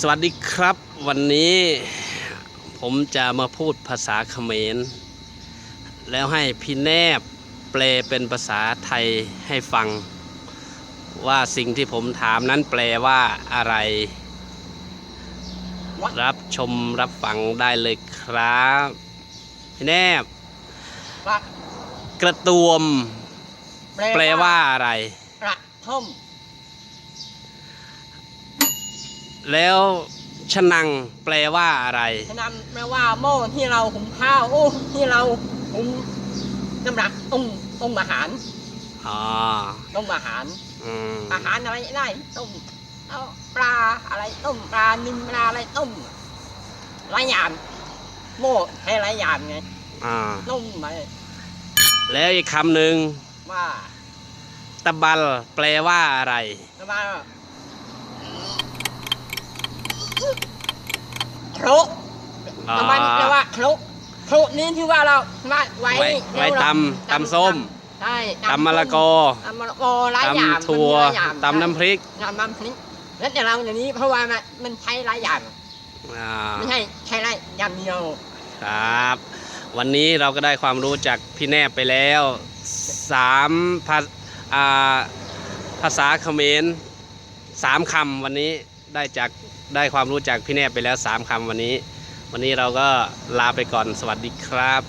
สวัสดีครับวันนี้ผมจะมาพูดภาษาเขมร แล้วให้พี่แนบแปลเป็นภาษาไทยให้ฟัง ว่าสิ่งที่ผมถามนั้นแปลว่าอะไร รับชมรับฟังได้เลยครับ พี่แนบ กระกระตวม แปลว่าอะไร กระท่อม แล้วชะนังแปลว่าอะไร ฉะนั้นแปลว่าหม้อที่เราหุงข้าวโอ้ที่เราหุงน้ำหนักต้มต้มอาหารอ๋อต้มอาหาร อืมอาหารอะไรได้ต้มเอาปลาอะไรต้มปลานิลปลาอะไรต้มหลายอย่างหม้อให้หลายอย่างไงอ่าต้มไปแล้วอีกคำหนึ่งว่าตะบัลแปลว่าอะไร แล้วว่าโครก อ๋อ ทำไมเรียกว่าโครกโครกนี้ที่ว่าเราไว้ไว้ไว้แล้วเราตำตำส้มใช่ตำมะละกอตำมะละกอหลายอย่างตำถั่วมันมีหลายอย่างตำน้ำพริกตำน้ำพริกแล้วแต่เราอย่างนี้เพราะว่ามันมันใช้หลายอย่างอ่าไม่ใช่ใช้ได้อย่างเดียวครับ วันนี้เราก็ได้ความรู้จากพี่แนบไปแล้วสามภาอ่าภาษาเขมรสามคำวันนี้ได้จากได้ความรู้จากพี่แนบไปแล้วสามคำวันนี้ วันนี้เราก็ลาไปก่อนสวัสดีครับ